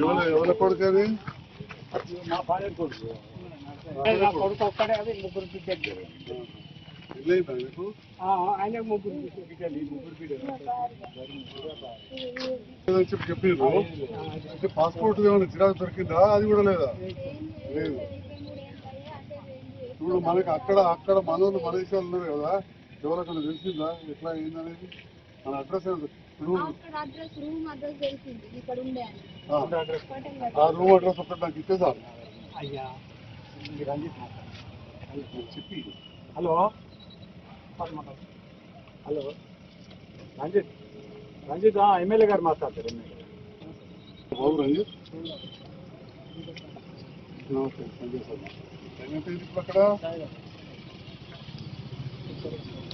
ఎవరు ఎవరి కొడుకు అది? నా భార్య కొడుకు. నా కొడుకు ఒక్కడే అది ముగ్గురు బిడ్డలు. పెళ్ళైందా నీకు ఆయన ముగ్గురు బిడ్డలు. ఈ ముగ్గురు బిడ్డలు. లేదని చెప్పి చెప్పిండ్రు అంటే పాస్పోర్ట్ ఏమైనా జిరాక్స్ దొరికిందా? అది కూడా లేదా? లేదు. ఇప్పుడు మనకి అక్కడ అక్కడ మనోళ్ళు మన ఉన్నారు కదా. ఎవరికైనా తెలిసిందా? ఎట్లా ఏందనేది? మన అడ్రస్ ఇప్పుడు ఆఫ్టర్ అడ్రస్ రూమ్ అడ్రస్ తెలిసింది ఇక్కడ ఉండే అని. ఆ, ఆ రూమ్ అడ్రస్ ఒకటి నాకు ఇచ్చేసా అయ్యా. ఈ రంజిత్ మాట్లాడు. చెప్పి హలో. హలో. రంజిత్. రంజిత్ ఆ, ఎమ్మెల్యే గారు మాట్లాడతారు ఎమ్మెల్యే గారు. బాబు రంజిత్. నమస్తే సంజయ్ సార్. టైం ఎంత అయింది ఇప్పుడు అక్కడ?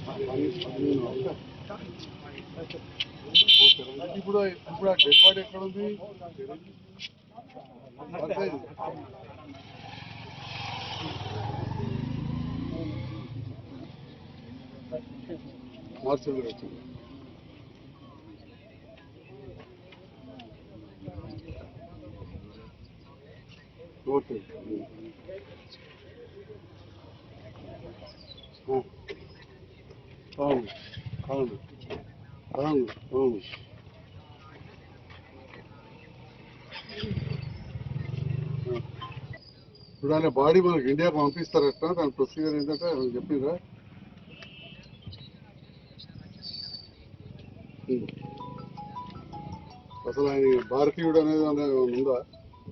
ఓకే, రంజిత్ ఇప్పుడు ఇప్పుడు ఆ డెడ్ బాడీ ఎక్కడ ఉంది వచ్చింది ఓకే. అవును అవును. అవును అవును. ఇప్పుడు ఆయన బాడీ మనకి ఇండియాకి పంపిస్తారట. దాని ప్రొసీజర్ ఏంటంటే ఆయన చెప్పిందా అసలు ఆయన భారతీయుడు అనేది ఉందా?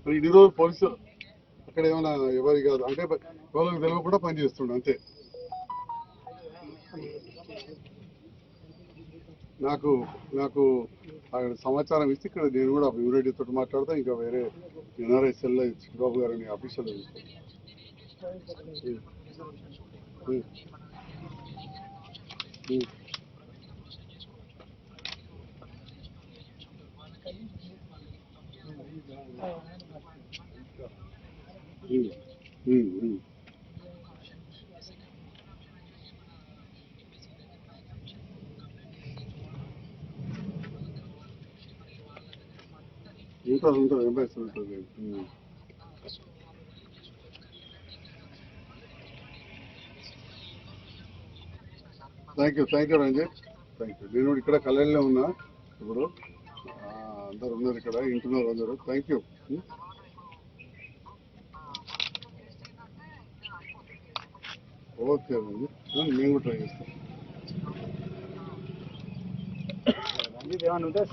మరి ఇన్ని రోజులు పోలీసు అక్కడ ఏమైనా ఎవరి కాదు. అంటే ఎవరికి తెలియకుండా పనిచేస్తుండే అంతే. నాకు నాకు అక్కడ సమాచారం ఇస్తే ఇక్కడ నేను కూడా యూనిటీతో మాట్లాడతాను ఇంకా వేరే ఎన్ఆర్ఎస్ఎల్లో చిన్నబాబు గారిని ఆఫీసర్లు ఉంటుంది ఉంటుంది ఎంబైస్ ఉంటుంది. ఉమ్. Thank you thank you Ranjith thank you నేను ఇక్కడ కళ్యాణ్లో ఉన్నా ఇప్పుడు. అందరు ఉన్నారు ఇక్కడ ఇంటున్నారు అందరూ. థ్యాంక్ యూ ఓకే రంజిత్ నేను కూడా ట్రై చేస్తాను రంజిత్ ఏమైనా ఉంటే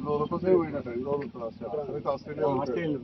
ఆయన కొన్ని రోజుల కోసం పోయినట్టు ఎన్ని రోజులు ఉంటుంది ఆస్ట్రేలియా